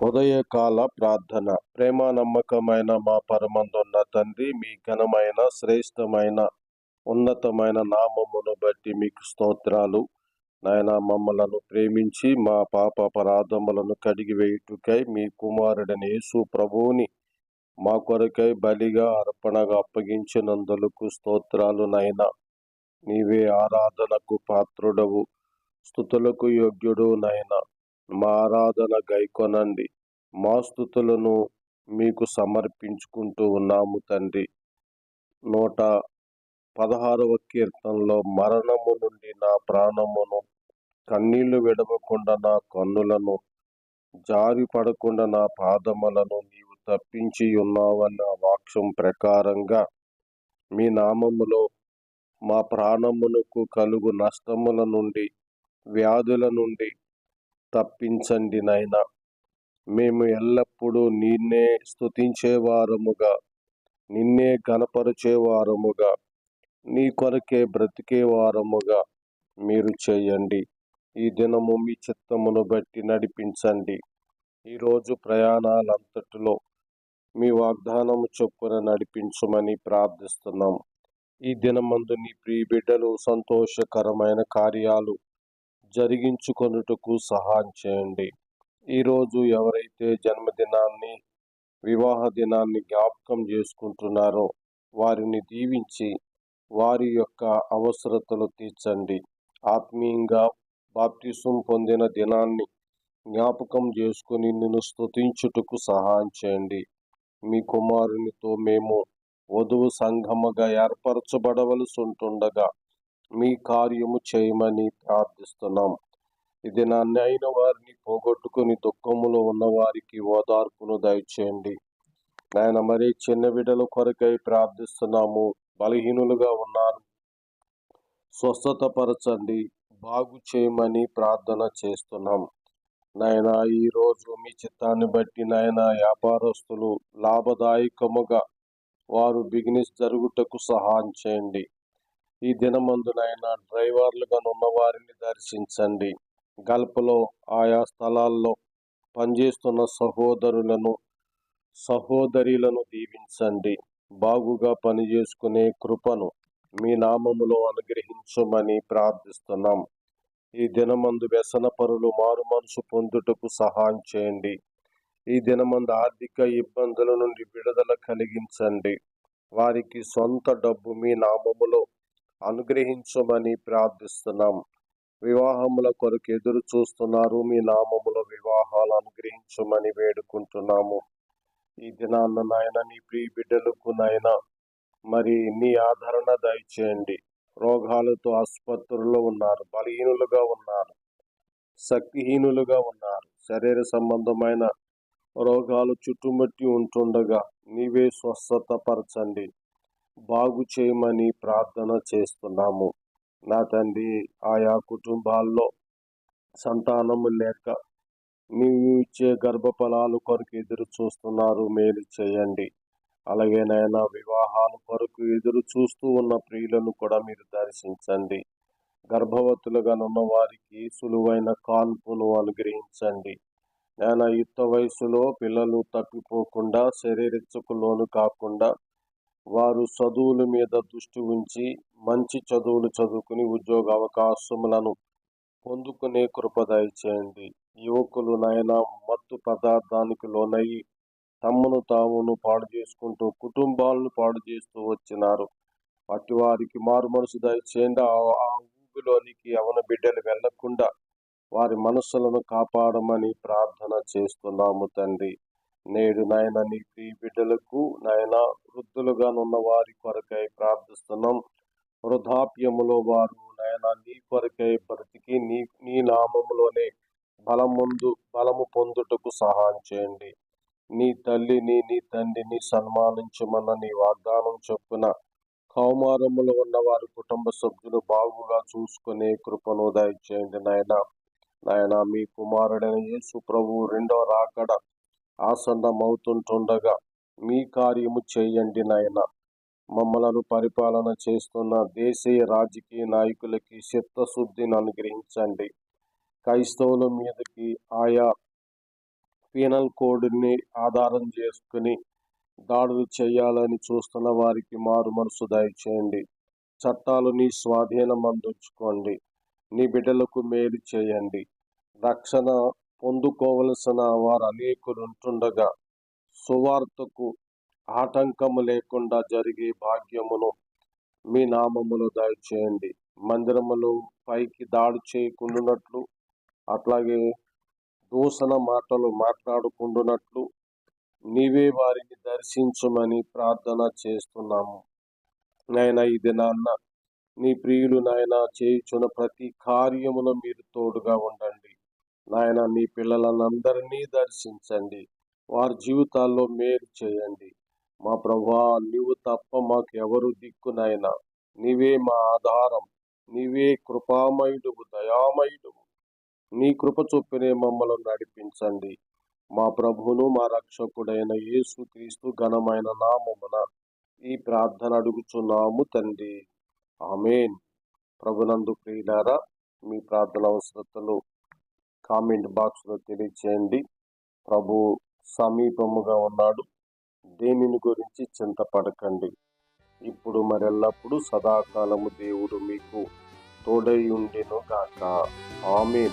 ఉదయకాల ప్రార్థన. ప్రేమ నమ్మకమైన మా పరమందున్న తండ్రి మీ ఘనమైన శ్రేష్టమైన ఉన్నతమైన నామమును బట్టి మీకు స్తోత్రాలు. నాయన మమ్మలను ప్రేమించి మా పాప పరాధములను కడిగి వేయుటకై మీ కుమారుడని యేసు ప్రభువుని మా కొరకై బలిగా అర్పణగా అప్పగించినందులకు స్తోత్రాలు నాయన. నీవే ఆరాధనకు పాత్రుడవు స్థుతులకు యోగ్యుడు నాయన. మా ఆరాధన గైకొనండి. మా స్థుతులను మీకు సమర్పించుకుంటూ ఉన్నాము తండ్రి. నూట పదహారవ కీర్తనలో మరణము నుండి నా ప్రాణమును కన్నీళ్ళు విడవకుండా నా కన్నులను జారి పడకుండా నా పాదములను నీవు తప్పించి ఉన్నావన్న వాక్యం ప్రకారంగా మీ నామములో మా ప్రాణమునకు కలుగు నష్టముల నుండి వ్యాధుల నుండి తప్పించండి నాయన. మేము ఎల్లప్పుడూ నిన్నే స్థుతించేవారముగా నిన్నే గనపరిచేవారముగా నీ కొరకే బ్రతికే వారముగా మీరు చేయండి. ఈ దినము మీ చిత్తమును బట్టి నడిపించండి. ఈరోజు ప్రయాణాలంతటిలో మీ వాగ్దానము చొప్పున నడిపించమని ప్రార్థిస్తున్నాం. ఈ దినమందు నీ ప్రియ బిడ్డలు సంతోషకరమైన కార్యాలు జరిగించుకొనుటకు సహాయం చేయండి. ఈరోజు ఎవరైతే జన్మదినాన్ని వివాహ దినాన్ని జ్ఞాపకం చేసుకుంటున్నారో వారిని దీవించి వారి యొక్క అవసరతలు తీర్చండి. ఆత్మీయంగా బాప్తిసం పొందిన దినాన్ని జ్ఞాపకం చేసుకుని నిన్ను స్తుతించుటకు సహాయం చేయండి. మీ కుమారునితో మేము వధువు సంఘముగా ఏర్పరచబడవలసి ఉంటుండగా మీ కార్యము చేయమని ప్రార్థిస్తున్నాం. ఇది నాన్న వారిని పోగొట్టుకుని దుఃఖములో ఉన్న వారికి ఓదార్పును దయచేయండి. నాయన మరి చిన్న బిడ్డల కొరకై ప్రార్థిస్తున్నాము. బలహీనులుగా ఉన్నారు. స్వస్థతపరచండి. బాగు చేయమని ప్రార్థన చేస్తున్నాం. నాయన ఈరోజు మీ చిత్తాన్ని బట్టి నాయన వ్యాపారస్తులు లాభదాయకముగా వారు బిజినెస్ జరుగుటకు సహాయం చేయండి. ఈ దినమందు డ్రైవర్లుగా ఉన్న వారిని దర్శించండి. గల్ఫ్లో ఆయా స్థలాల్లో పనిచేస్తున్న సహోదరులను సహోదరులను దీవించండి. బాగుగా పనిచేసుకునే కృపను మీ నామములో అనుగ్రహించమని ప్రార్థిస్తున్నాం. ఈ దినమందు వ్యసన పరులు మారు మనసు పొందుటకు సహాయం చేయండి. ఈ దినమందు ఆర్థిక ఇబ్బందుల నుండి విడుదల కలిగించండి. వారికి సొంత డబ్బు మీ నామములో అనుగ్రహించమని ప్రార్థిస్తున్నాం. వివాహముల కొరకు ఎదురు చూస్తున్నారు. మీ నామములో వివాహాలు అనుగ్రహించమని వేడుకుంటున్నాము. ఈ దినాన్న నాయన నీ ప్రియ బిడ్డలకు నాయన మరి నీ ఆదరణ దయచేయండి. రోగాలతో ఆసుపత్రుల్లో ఉన్నారు. బలహీనులుగా ఉన్నారు. శక్తిహీనులుగా ఉన్నారు. శరీర సంబంధమైన రోగాలు చుట్టుముట్టి ఉంటుండగా నీవే స్వస్థత పరచండి బాగు చేయమని ప్రార్థన చేస్తున్నాము. నా తండ్రి ఆయా కుటుంబాల్లో సంతానము లేక నీవు ఇచ్చే గర్భఫలాలు కొరకు ఎదురు చూస్తున్నారు మేలు చేయండి. అలాగే నాయన వివాహాల కొరకు ఎదురు చూస్తూ ఉన్న ప్రియులను కూడా మీరు దర్శించండి. గర్భవతులుగా ఉన్న వారికి సులువైన కాన్పును అనుగ్రహించండి. నేను యుక్త వయసులో పిల్లలు తప్పిపోకుండా శరీరచ్చకు లోను కాకుండా వారు చదువుల మీద దృష్టి ఉంచి మంచి చదువులు చదువుకుని ఉద్యోగ అవకాశములను పొందుకునే కృపదాయ చేయండి యువకులు నాయన మత్తు పదార్థానికి లోనయ్యి తమ్మును తామును పాడు చేసుకుంటూ కుటుంబాలను పాడు చేస్తూ వచ్చినారు. అట్టి వారికి మారు మనసు దయచేయండి. ఆ ఊబిలోనికి అవన బిడ్డలు వెళ్ళకుండా వారి మనస్సులను కాపాడమని ప్రార్థన చేస్తున్నాము తండ్రి. నేడు నాయన నీ ప్రియ బిడ్డలకు నాయన వృద్ధులుగా ఉన్న వారి కొరకై ప్రార్థిస్తున్నాం. వృధాప్యములో వారు నాయన నీ కొరకై బ్రతికి నీ నీ నామములోనే బలముందు బలము పొందుటకు సహాయం చేయండి. నీ తల్లిని నీ తండ్రిని సన్మానించమన్న నీ వాగ్దానం చొప్పున కౌమారములో ఉన్న వారి కుటుంబ సభ్యులు బాగుగా చూసుకునే కృపను దయచేయండి నాయన. నాయన మీ కుమారుడైన యేసు ప్రభు రెండో రాకడ ఆసన్నమవుతుంటుండగా మీ కార్యము చేయండి నాయన. మమ్మలను పరిపాలన చేస్తున్న దేశీయ రాజకీయ నాయకులకి చిత్తశుద్ధిని అనుగ్రహించండి. క్రైస్తవుల మీదకి ఆయా పీనల్ కోడ్ని ఆధారం చేసుకుని దాడులు చేయాలని చూస్తున్న వారికి మారు మనసు దయచేయండి. చట్టాలు నీ స్వాధీనం అందించుకోండి నీ బిడ్డలకు మేలు చేయండి. రక్షణ పొందుకోవలసిన వారు అనేకులుంటుండగా సువార్తకు ఆటంకము లేకుండా జరిగే భాగ్యమును మీ నామములో దయచేయండి. మందిరములు పైకి దాడి చేయకుండానట్లు అట్లాగే దూషణ మాటలు మాట్లాడుకుంటున్నట్లు నీవే వారిని దర్శించమని ప్రార్థన చేస్తున్నాము. నాయన ఈ దినాన్న నీ ప్రియులు నాయన చేయుచున్న ప్రతి కార్యమును మీరు తోడుగా ఉండండి. నాయన నీ పిల్లలందరినీ దర్శించండి. వారి జీవితాల్లో మేలు చేయండి. మా ప్రభా నీవు తప్ప మాకు ఎవరు దిక్కు నాయన. నీవే మా ఆధారం. నీవే కృపామయుడువు దయామయుడువు. నీ కృప చొప్పునే మమ్మల్ని నడిపించండి. మా ప్రభును మా రక్షకుడైన యేసు క్రీస్తు ఘనమైన నామమున ఈ ప్రార్థన అడుగుచున్నాము తండ్రి. ఆమెన్. ప్రభునందు ప్రియులారా మీ ప్రార్థన అవసరతలు కామెంట్ బాక్స్లో తెలియచేయండి ప్రభు సమీపముగా ఉన్నాడు. దేనిని గురించి చింతపడకండి. ఇప్పుడు మరెల్లప్పుడు సదాకాలము దేవుడు మీకు తోడై ఉండెను గాక. ఆమె